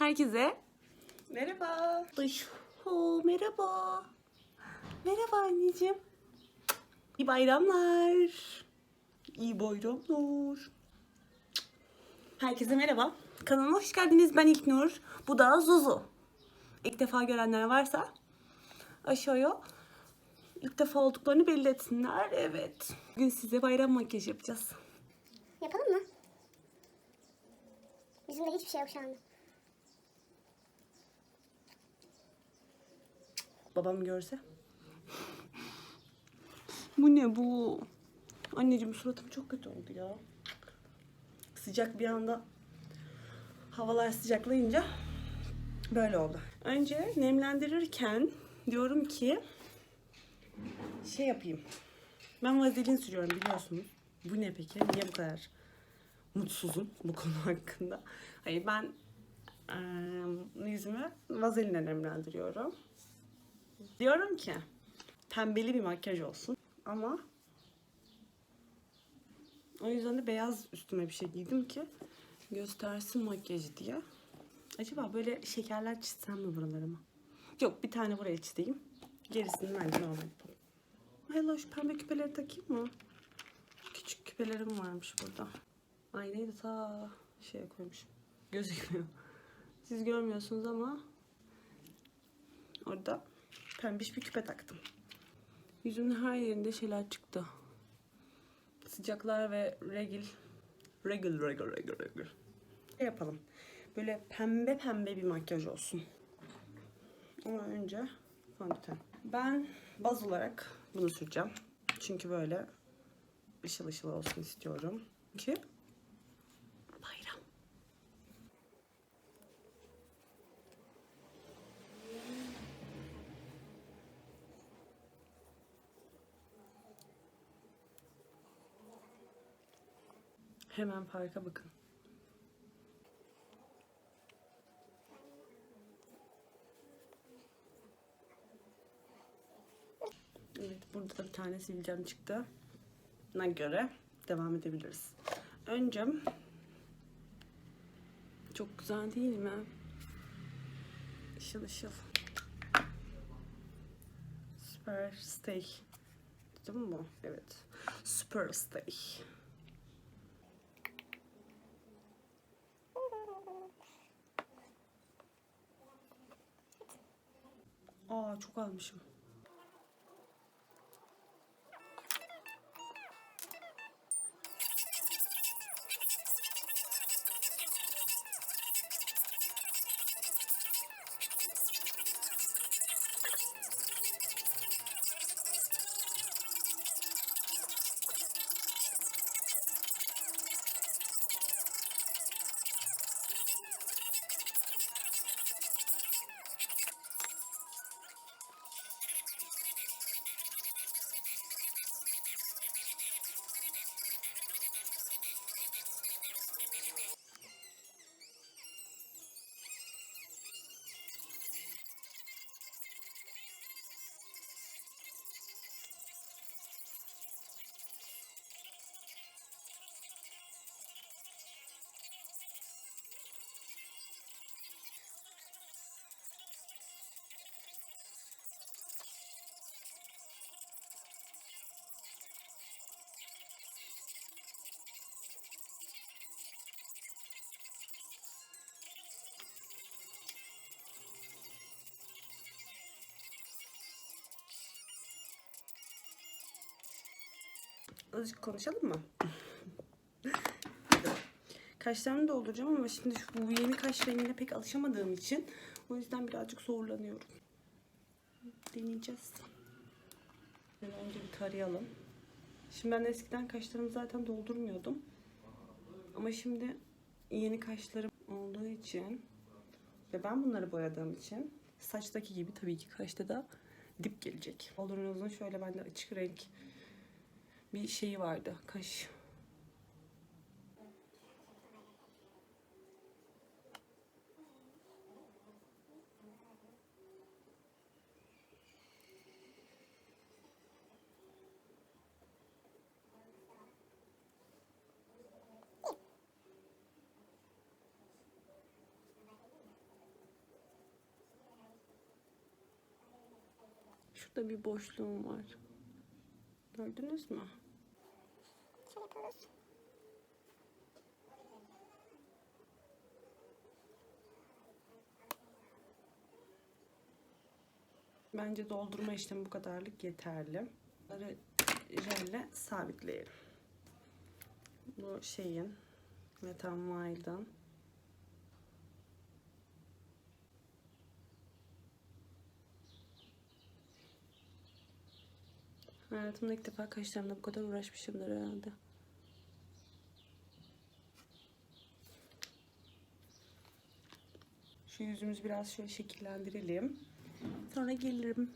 Herkese merhaba. Oh, merhaba. Merhaba anneciğim. İyi bayramlar. İyi bayramlar. Herkese merhaba. Kanalıma hoş geldiniz. Ben İlknur. Bu da Zuzu. İlk defa görenler varsa aşağıya ilk defa olduklarını belli etsinler. Evet. Bugün size bayram makyajı yapacağız. Yapalım mı? Bizim de hiçbir şey yok şu anda. Babam görse. Bu ne bu? Anneciğim suratım çok kötü oldu ya. Sıcak bir anda havalar sıcaklayınca böyle oldu. Önce nemlendirirken diyorum ki şey yapayım. Ben vazelin sürüyorum biliyorsunuz. Bu ne peki? Niye bu kadar mutsuzum bu konu hakkında? Hayır ben eee, yüzümü vazelinle nemlendiriyorum. Diyorum ki pembeli bir makyaj olsun ama o yüzden de beyaz üstüme bir şey giydim ki göstersin makyajı diye. Acaba böyle şekerler çizsem mi buralarıma? Yok bir tane buraya çizeyim. Gerisini bence normal yapalım. Hello şu pembe küpeleri takayım mı? Küçük küpelerim varmış burada. Aynayı da ta şeye koymuşum. Gözükmüyor. Siz görmüyorsunuz ama orada pembiş bir küpe taktım. Yüzümün her yerinde şeyler çıktı. Sıcaklar ve regil. Regil, regil, regil, regil. Ne yapalım? Böyle pembe pembe bir makyaj olsun. Ama önce fondöten. Ben baz olarak bunu süreceğim. Çünkü böyle ışıl ışıl olsun istiyorum. Ki Hemen farka bakın. Evet, burada da bir tane sivilcem çıktı. Buna göre devam edebiliriz. Önce çok güzel değil mi? Işıl ışıl. Super Stay. Değil mi bu? Evet. Super Stay. Aa çok almışım. Azıcık konuşalım mı? Kaşlarımı dolduracağım ama şimdi şu yeni kaş rengine pek alışamadığım için o yüzden birazcık zorlanıyorum. Deneyeceğiz. Böyle önce bir tarayalım. Şimdi ben eskiden kaşlarımı zaten doldurmuyordum. Ama şimdi yeni kaşlarım olduğu için ve ben bunları boyadığım için saçtaki gibi tabii ki kaşta da dip gelecek. Olurunuzun şöyle bende açık renk bir şeyi vardı. Kaş. Şurada bir boşluğum var. Gördünüz mü? Bence doldurma işlemi bu kadarlık yeterli. Bunları jelle sabitleyelim. Bu şeyin Metan Wild'ın Hayatımda ilk defa kaşlarımda bu kadar uğraşmışımdır herhalde. Şu yüzümüzü biraz şöyle şekillendirelim. Sonra gelirim.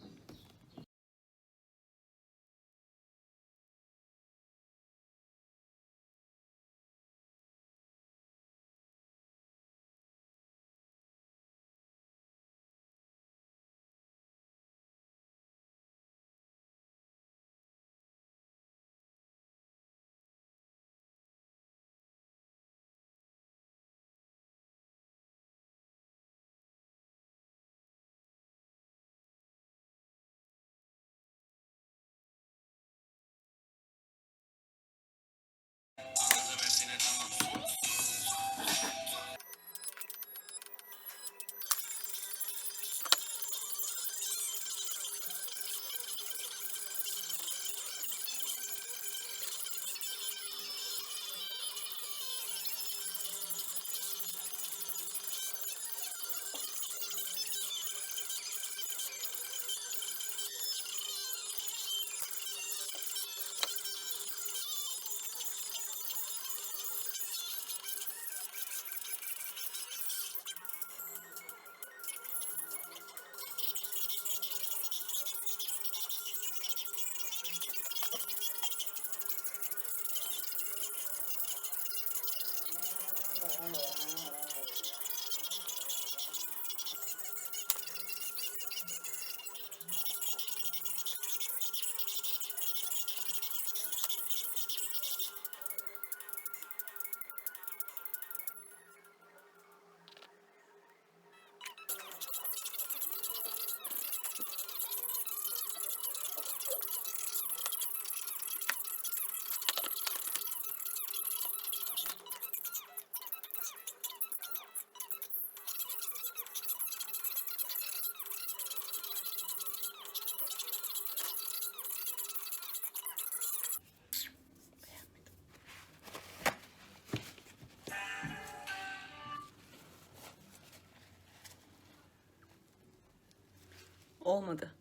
Olmadı.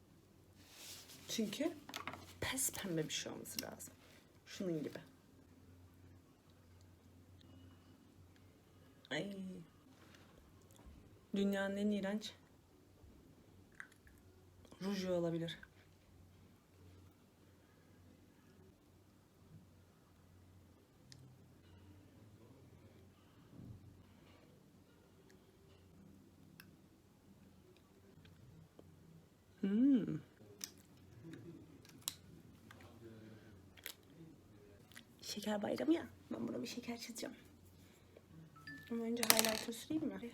Çünkü pes pembe bir şey olması lazım. Şunun gibi. Ay. Dünyanın en iğrenç ruju olabilir. Şeker bayramı ya. Ben buna bir şeker çizeceğim. Ama önce highlighter süreyim mi?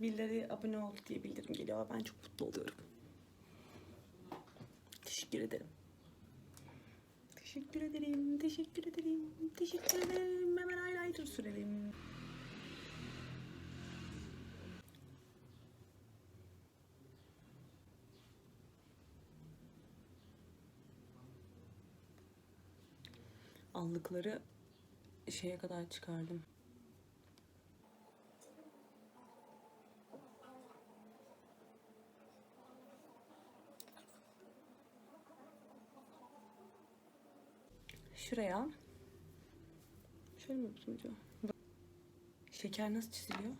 Birileri abone oldu diye bildirim geliyor. Ben çok mutlu oluyorum. Teşekkür ederim. Teşekkür ederim. Teşekkür ederim. Teşekkür ederim. Hemen highlighter sürelim. Allıkları şeye kadar çıkardım. Şuraya şöyle mi yapsam acaba? Şeker nasıl çiziliyor?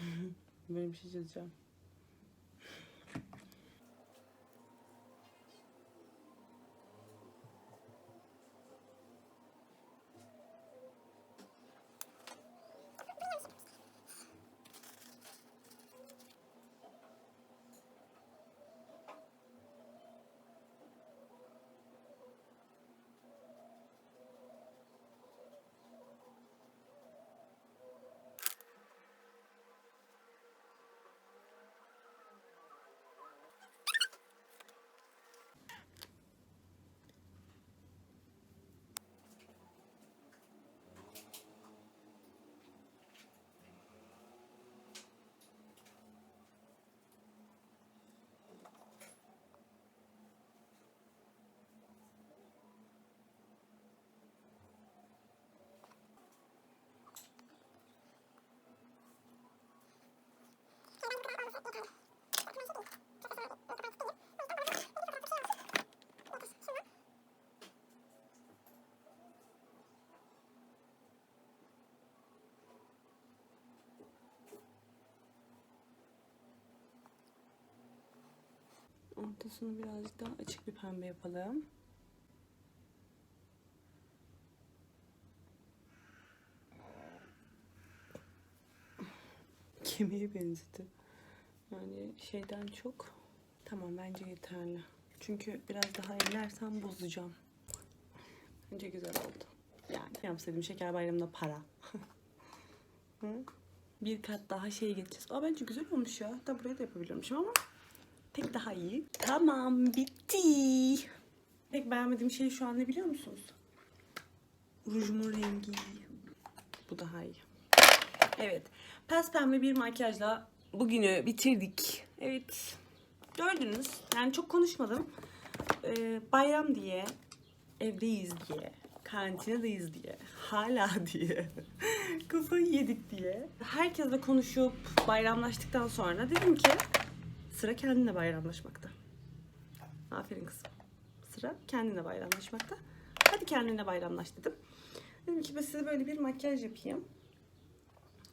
Böyle bir şey çizeceğim. Ortasını birazcık daha açık bir pembe yapalım. Kemiğe benzedi. Yani şeyden çok tamam bence yeterli. Çünkü biraz daha ellersem bozacağım. Bence güzel oldu. Yani yapsaydım şeker bayramında para. Bir kat daha şey geçeceğiz. Aa bence güzel olmuş ya. Hatta buraya da yapabilirmişim ama tek daha iyi. Tamam bitti. Tek beğenmediğim şey şu an ne biliyor musunuz? Rujumun rengi. Bu daha iyi. Evet. Pes pembe bir makyajla bugünü bitirdik. Evet. Gördünüz. Yani çok konuşmadım. Ee, bayram diye, evdeyiz diye, karantinadayız diye, hala diye, kafayı yedik diye. Herkesle konuşup bayramlaştıktan sonra dedim ki sıra kendine bayramlaşmakta. Aferin kızım. Sıra kendine bayramlaşmakta. Hadi kendine bayramlaş dedim. Dedim ki ben size böyle bir makyaj yapayım.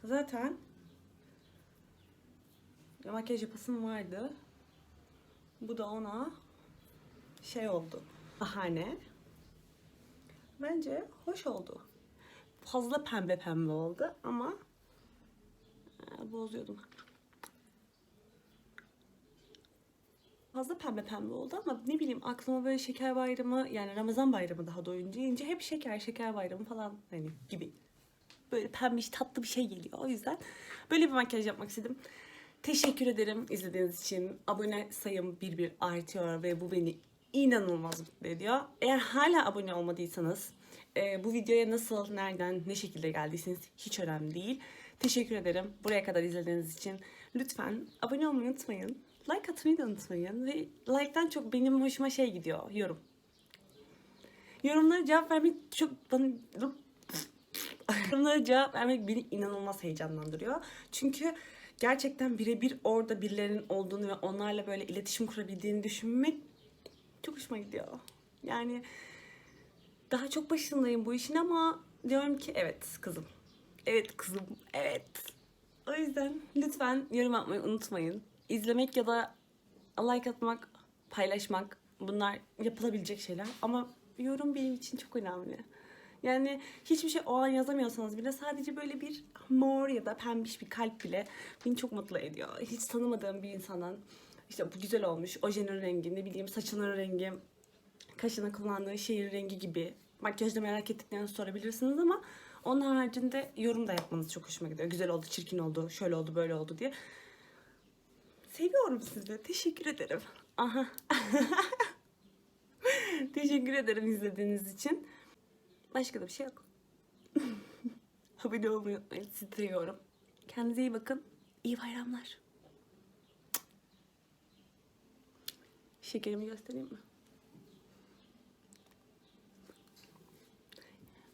Zaten makyaj yapasım vardı. Bu da ona şey oldu. Bahane. Bence hoş oldu. Fazla pembe pembe oldu ama e, bozuyordum. Fazla pembe pembe oldu ama ne bileyim aklıma böyle şeker bayramı yani Ramazan bayramı daha doğru deyince hep şeker şeker bayramı falan hani gibi böyle pembiş tatlı bir şey geliyor. O yüzden böyle bir makyaj yapmak istedim. Teşekkür ederim izlediğiniz için. Abone sayım bir bir artıyor ve bu beni inanılmaz mutlu ediyor. Eğer hala abone olmadıysanız e, bu videoya nasıl, nereden, ne şekilde geldiyseniz hiç önemli değil. Teşekkür ederim buraya kadar izlediğiniz için. Lütfen abone olmayı unutmayın. Like atmayı da unutmayın. Ve like'tan çok benim hoşuma şey gidiyor, yorum. Yorumlara cevap vermek çok bana Yorumlara cevap vermek beni inanılmaz heyecanlandırıyor. Çünkü gerçekten birebir orada birilerinin olduğunu ve onlarla böyle iletişim kurabildiğini düşünmek çok hoşuma gidiyor. Yani daha çok başındayım bu işin ama diyorum ki evet kızım. Evet kızım. Evet. O yüzden lütfen yorum atmayı unutmayın. İzlemek ya da like atmak, paylaşmak bunlar yapılabilecek şeyler ama yorum benim için çok önemli. Yani hiçbir şey o an yazamıyorsanız bile sadece böyle bir mor ya da pembiş bir kalp bile beni çok mutlu ediyor. Hiç tanımadığım bir insandan işte bu güzel olmuş, ojenin rengi, ne bileyim saçının rengi, kaşına kullandığı şeyin rengi gibi makyajda merak ettiklerini sorabilirsiniz ama onun haricinde yorum da yapmanız çok hoşuma gidiyor. Güzel oldu, çirkin oldu, şöyle oldu, böyle oldu diye. Seviyorum sizi. Teşekkür ederim. Aha. Teşekkür ederim izlediğiniz için. Başka da bir şey yok. Abone olmayı unutmayın. Sizi seviyorum. Kendinize iyi bakın. İyi bayramlar. Şekerimi göstereyim mi?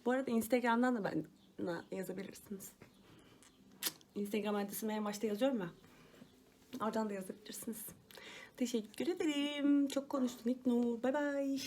Bu arada Instagram'dan da bana yazabilirsiniz. Instagram adresimi en başta yazıyorum ya. Oradan da yazabilirsiniz. Teşekkür ederim. Çok konuştun İknur. Bay bay.